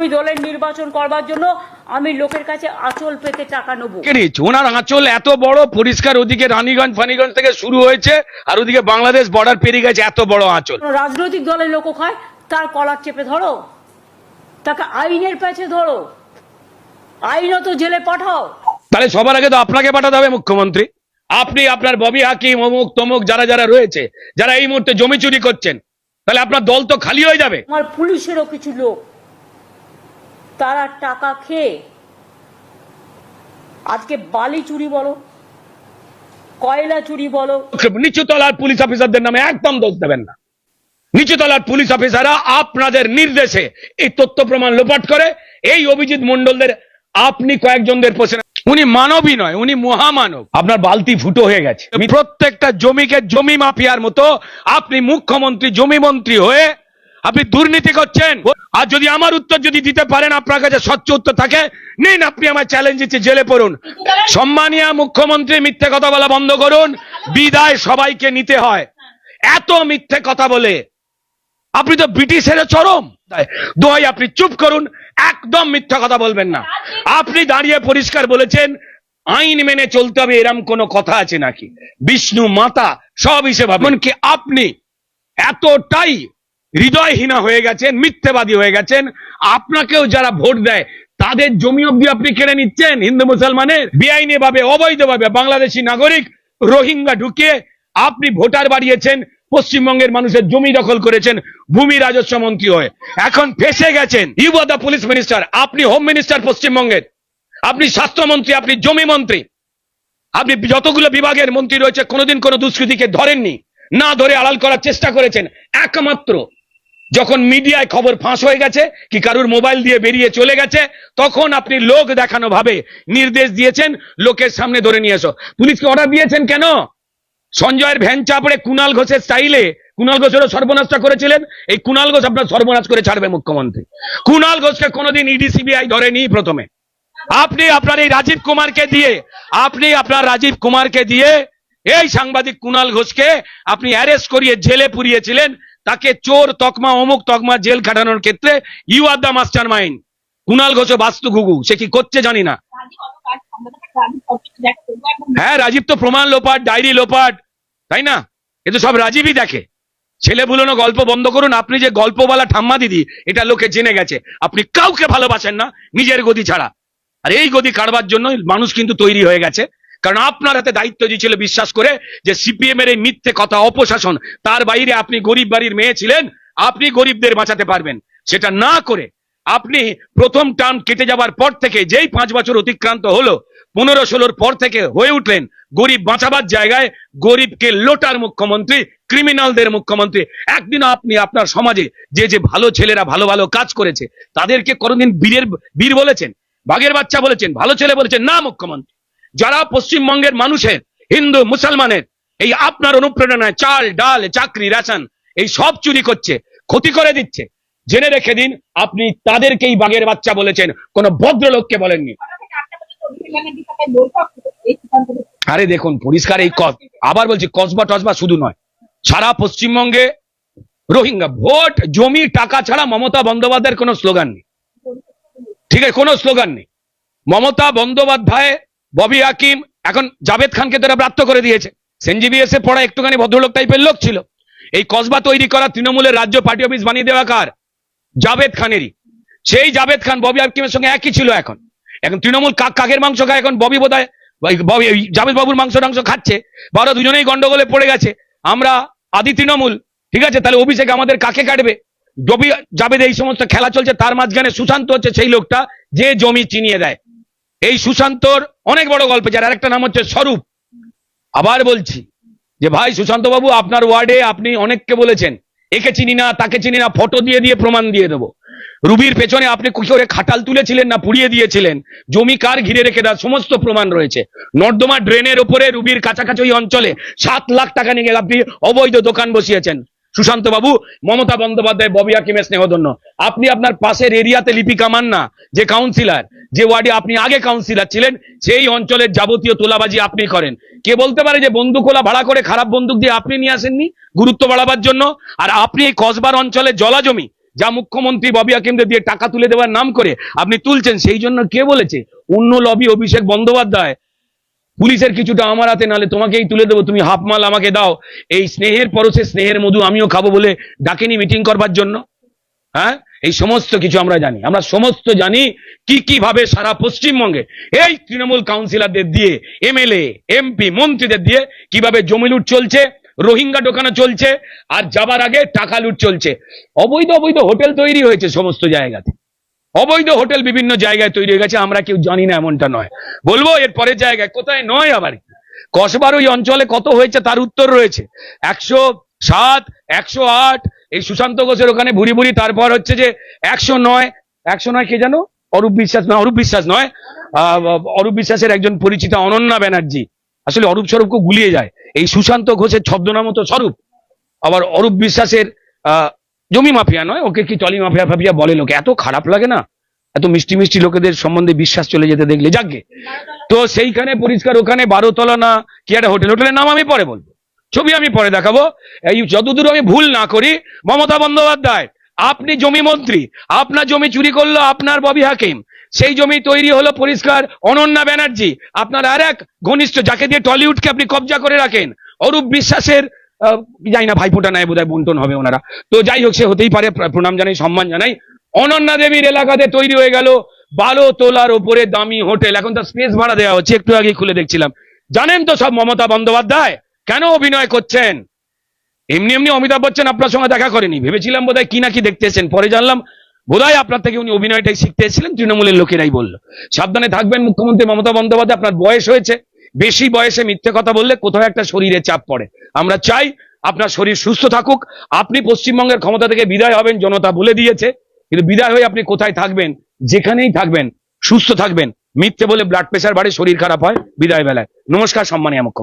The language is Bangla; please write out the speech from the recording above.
আমি দলের নির্বাচন করবার জন্য আমি লোকের কাছে আঁচল পেতে টাকা নেব। ওনার আঁচল এত বড় পরিষ্কার ওদিকে রানীগঞ্জ ফানিগঞ্জ থেকে শুরু হয়েছে আর ওদিকে বাংলাদেশ বর্ডার পেরিয়ে গেছে এত বড় আঁচল। রাজনৈতিক দলের লোক হয় তার কলার চেপে ধরো তাকে আইনের পেছে ধরো আইনত জেলে পাঠাও। তাহলে সবার আগে তো আপনাকে পাঠাতে হবে মুখ্যমন্ত্রী। আপনি আপনার ববি হাকিম অমুক তমুক যারা যারা রয়েছে যারা এই মুহূর্তে জমি চুরি করছেন তাহলে আপনার দল তো খালি হয়ে যাবে। আমার পুলিশেরও কিছু লোক। তারা টাকা খেয়ে আজকে বালি চুরি বলো কয়লা চুরি বলো। নিচুতলার পুলিশ অফিসারদের নামে একদম দোষ দেবেন না। নিচুতলার পুলিশ অফিসাররা আপনাদের নির্দেশে এই তথ্য প্রমাণ লোপাট করে। এই অভিজিৎ মন্ডলদের আপনি কয়েকজনদের পোষেন উনি মানবই নয় উনি মহামানব। আপনার বালতি ফুটো হয়ে গেছে। প্রত্যেকটা জমিকে জমি মাফিয়ার মতো আপনি মুখ্যমন্ত্রী জমি মন্ত্রী হয়ে আপনি দুর্নীতি করছেন। আর যদি আমার উত্তর যদি দিতে পারেন, আপনার কাছে স্বচ্ছ উত্তর থাকে, নিন আপনি আমার চ্যালেঞ্জ দিচ্ছে জেলে পড়ুন। সম্মানীয় মুখ্যমন্ত্রী, মিথ্যে কথা বলা বন্ধ করুন। বিদায় সবাইকে নিতে হয়। এত মিথ্যে কথা বলে। আপনি তো ব্রিটিশের চরম। দোহাই, আপনি চুপ করুন। একদম মিথ্যা কথা বলবেন না। আপনি দাঁড়িয়ে পরিষ্কার বলেছেন, আইন মেনে চলতে হবে, এরম কোনো কথা আছে নাকি? বিষ্ণু মাতা, সব হিসেবে এমনকি আপনি এতটাই হৃদয়হীনা হয়ে গেছেন, মিথ্যেবাদী হয়ে গেছেন। আপনাকেও যারা ভোট দেয়, তাদের জমি অব্দি আপনি কেড়ে নিচ্ছেন হিন্দু মুসলমানের। বেআইনি ভাবে অবৈধভাবে বাংলাদেশি নাগরিক রোহিঙ্গা ঢুকিয়ে আপনি ভোটার বাড়িয়েছেন, পশ্চিমবঙ্গের মানুষের জমি দখল করেছেন, ভূমি রাজস্ব মন্ত্রী হয়ে। এখন ফেসে গেছেন। You are the police minister, আপনি হোম মিনিস্টার পশ্চিমবঙ্গের। আপনি স্বাস্থ্যমন্ত্রী, আপনি জমি মন্ত্রী। আপনি যতগুলো বিভাগের মন্ত্রী রয়েছে, কোনোদিন কোনো দুষ্কৃতীকে ধরেননি। না ধরে আড়াল করার চেষ্টা করেছেন। একমাত্র যখন মিডিয়ায় খবর ফাঁস হয়ে গেছে, কি কারুর মোবাইল দিয়ে বেরিয়ে চলে গেছে, তখন আপনি লোক দেখানো ভাবে নির্দেশ দিয়েছেন, লোকের সামনে ধরে নিয়ে এসো। পুলিশকে অর্ডার দিয়েছেন কেন? সঞ্জয়ের ভ্যান চাপড়ে কুনাল ঘোষের স্টাইলে কুনাল ঘোষেরও সর্বনাশটা করেছিলেন, এই কুনাল ঘোষ আপনার সর্বনাশ করে ছাড়বে মুখ্যমন্ত্রী। কুনাল ঘোষকে কোনোদিন ইডি সিবিআই ধরেনি প্রথমে। আপনি আপনার এই রাজীব কুমারকে দিয়ে, আপনি আপনার রাজীব কুমারকে দিয়ে, এই সাংবাদিক কুনাল ঘোষকে আপনি অ্যারেস্ট করিয়ে জেলে পুরিয়েছিলেন তাকে চোর, তকমা, অমুক, তকমা, জেল খাটানোর ক্ষেত্রে you are the master mind Kunal Ghosh বাস্তু ঘুঘু, সে কি করছে জানি না। হ্যাঁ রাজীব তো প্রমাণ লোপাট, ডায়েরি লোপাট, তাই না? এ তো সব রাজীবই দেখে। ছেলে বুলোনো গল্প বন্ধ করুন, আপনি যে গল্প বলা ঠাম্মা দিদি, এটা লোকে জেনে গেছে। আপনি কাউকে ভালোবাসেন না, নিজের গদি ছাড়া। আর এই গদি কাড়বার জন্য মানুষ কিন্তু তৈরি হয়ে গেছে। কারণ আপনার হাতে দায়িত্ব দিয়েছিল বিশ্বাস করে যে সিপিএম এর এই মিথ্যে কথা অপশাসন, তার বাইরে আপনি গরিব বাড়ির মেয়ে ছিলেন, আপনি গরিবদের বাঁচাতে পারবেন। সেটা না করে আপনি প্রথম টার্ম কেটে যাবার পর থেকে যেই পাঁচ বছর অতিক্রান্ত হলো, পনেরো ষোলোর পর থেকে হয়ে উঠলেন গরিব বাঁচাবার জায়গায় গরিবকে লোটার মুখ্যমন্ত্রী, ক্রিমিনালদের মুখ্যমন্ত্রী। একদিন আপনি আপনার সমাজে যে যে ভালো ছেলেরা ভালো ভালো কাজ করেছে, তাদেরকে কোনোদিন বীরের বীর বলেছেন? বাঘের বাচ্চা বলেছেন? ভালো ছেলে বলেছেন? না, মুখ্যমন্ত্রী। যারা পশ্চিমবঙ্গের মানুষের, হিন্দু, মুসলমানের, এই আপনার অনুপ্রেরণায় চাল, ডাল, চাকরি, রেশন, এই সব চুরি করছে, ক্ষতি করে দিচ্ছে। জেনে রেখে দিন, আপনি তাদেরকেই বাঘের বাচ্চা বলেছেন, কোন ভদ্রলোককে বলেননি। আরে দেখুন, পরিষ্কার এই আবার বলছি, কসবা টসবা শুধু নয়। সারা পশ্চিমবঙ্গে রোহিঙ্গা, ভোট, জমি, টাকা ছাড়া মমতা বন্দ্যোপাধ্যায়ের কোনো স্লোগান নেই। ঠিক আছে, কোনো স্লোগান নেই। মমতা বন্দ্যোপাধ্যায় ববি হাকিম এখন জাভেদ খানকে তারা প্রাপ্ত করে দিয়েছে। সেনজিবিএস এ পড়া একটুখানি ভদ্রলোক টাইপের লোক ছিল। এই কসবা তৈরি করা তৃণমূলের রাজ্য পার্টি অফিস বানিয়ে দেওয়া কার? জাভেদ খানেরই। সেই জাভেদ খান ববি হাকিমের সঙ্গে একই ছিল এখন। এখন তৃণমূল কাক কাকের মাংস খায় এখন ববি ববি, ওই জাভেদ বাবুর মাংস টাংস খাচ্ছে। বা ওরা দুজনেই গন্ডগোলে পড়ে গেছে। আমরা আদি তৃণমূল, ঠিক আছে? তাহলে অভিষেক আমাদের কাকে কাটবে? জবি জাভেদ এই সমস্ত খেলা চলছে, তার মাঝখানে সুশান্ত হচ্ছে সেই লোকটা, যে জমি চিনিয়ে দেয়। এই সুশান্তর অনেক বড় গল্প, যার আরেকটা নাম হচ্ছে স্বরূপ। আবার বলছি যে, ভাই সুশান্ত বাবু আপনার ওয়ার্ডে আপনি অনেককে বলেছেন। একে চিনি না, তাকে চিনি না, ফটো দিয়ে দিয়ে প্রমাণ দিয়ে দেবো। রুবির পেছনে আপনি করে খাটাল তুলেছিলেন না পুড়িয়ে দিয়েছিলেন? জমি কার ঘিরে রেখে দেওয়ার সমস্ত প্রমাণ রয়েছে। নর্দমা ড্রেনের ওপরে রুবির কাছাকাছি অঞ্চলে সাত লাখ টাকা নিয়ে আপনি অবৈধ দোকান বসিয়েছেন। সুশান্ত বাবু, মমতা বন্দ্যোপাধ্যায়, ববি হাকিমের স্নেহধন্য। আপনি আপনার পাশের এরিয়াতে লিপিকা মান্না, যে কাউন্সিলর যে ওয়ার্ডে আপনি আগে কাউন্সিলর ছিলেন, সেই অঞ্চলের যাবতীয় তোলাবাজি আপনি করেন। কে বলতে পারে যে বন্দুকোলা ভাড়া করে খারাপ বন্দুক দিয়ে আপনি নিয়ে আসেননি গুরুত্ব বাড়াবার জন্য? আর আপনি এই কসবার অঞ্চলে জলা জমি, যা মুখ্যমন্ত্রী ববি হাকিমদের দিয়ে টাকা তুলে দেওয়ার নাম করে আপনি তুলছেন, সেই জন্য কে বলেছে? অন্য লবি অভিষেক বন্দ্যোপাধ্যায় পুলিশের কিছুটা আমার হাতে, নালে তোমাকেই তুলে দেবো। তুমি হাফ মাল আমাকে দাও। এই স্নেহের পরশে স্নেহের মধু আমিও খাব বলে ডাকেনি মিটিং করবার জন্য। হ্যাঁ? এই সমস্ত কিছু আমরা জানি। আমরা সমস্ত জানি কি কি ভাবে সারা পশ্চিমবঙ্গে এই তৃণমূল কাউন্সিলরদের দিয়ে, এমএলএ, এমপি, মন্ত্রীদের দিয়ে কীভাবে জমি লুট চলছে, রোহিঙ্গা ঢোকানো চলছে, আর যাবার আগে টাকা লুট চলছে। অবৈধ অবৈধ হোটেল তৈরি হয়েছে সমস্ত জায়গাতে। অবৈধ হোটেল বিভিন্ন জায়গায় তৈরি হয়ে গেছে, আমরা কেউ জানি না এমনটা নয়। বলব, এর পরের জায়গায় কোথায় নয় আবার? কি? কসবার ওই অঞ্চলে কত হয়েছে তার উত্তর রয়েছে। একশো সাত, একশো আট, এই সুশান্ত ঘোষের ওখানে ভুরি ভুরি, তারপর হচ্ছে যে একশো নয় একশো নয় কে জানো? অরূপ বিশ্বাস না অরূপ বিশ্বাস নয়। অরূপ বিশ্বাসের একজন পরিচিত অনন্যা ব্যানার্জি। আসলে অরূপ স্বরূপকে গুলিয়ে যায়। এই সুশান্ত ঘোষের ছদ্মনাম তো স্বরূপ। আবার অরূপ বিশ্বাসের জমি মাফিয়া নয়, ওকে কি টলি মাফিয়া ফাফিয়া বলে লোকে? এত খারাপ লাগে না? এত মিষ্টি মিষ্টি লোকেদের সম্বন্ধে বিশ্বাস চলে যেতে দেখলে। যাকে তো সেইখানে পরিষ্কার, ওখানে বারোতলা না, কি একটা হোটেল, হোটেলের নাম আমি পরে বলব। ছবি আমি পরে দেখাবো। এই যতদূর আমি ভুল না করি, মমতা বন্দ্যোপাধ্যায়, আপনি জমি মন্ত্রী, আপনার জমি চুরি করল আপনার ববি হাকিম, সেই জমি তৈরি হলো পরিষ্কার অনন্যা ব্যানার্জি। আপনার আর এক ঘনিষ্ঠ, যাকে দিয়ে টলিউডকে আপনি কবজা করে রাখেন, অরূপ বিশ্বাসের জানি না, ভাইফোঁটা নেয় বোধহয়, বন্টন হবে ওনারা। তো যাই হোক, সে হতেই পারে প্রণাম জানাই, সম্মান জানাই। অনন্যা দেবীর এলাকাতে তৈরি হয়ে গেল বারো তোলার ওপরে দামি হোটেল। এখন তার স্পেস ভাড়া দেওয়া হচ্ছে, একটু আগে খুলে দেখছিলাম। জানেন তো সব মমতা বন্দ্যোপাধ্যায়? কেন অভিনয় করছেন? এমনি এমনি অমিতাভ বচ্চন আপনার সঙ্গে দেখা করেনি। ভেবেছিলাম বোধহয় কি না কি দেখতে এসেছেন পরে জানলাম, বোধহয় আপনার থেকে উনি অভিনয়টাই শিখতে এসেছিলেন, তৃণমূলের লোকেরাই বলল। সাবধানে থাকবেন, মুখ্যমন্ত্রী মমতা বন্দ্যোপাধ্যায়, আপনার বয়স হয়েছে। বেশি বয়সে মিথ্যে কথা বললে কোথাও একটা শরীরে চাপ পড়ে। আমরা চাই আপনার শরীর সুস্থ থাকুক। আপনি পশ্চিমবঙ্গের ক্ষমতা থেকে বিদায় হবেন, জনতা বলে দিয়েছে। কিন্তু বিদায় হয়ে আপনি কোথায় থাকবেন, যেখানেই থাকবেন, সুস্থ থাকবেন। মিথ্যে বলে ব্লাড প্রেশার বাড়ে, শরীর খারাপ হয়, বিদায় বেলায়। নমস্কার, সম্মানীয় মুখ্যমন্ত্রী।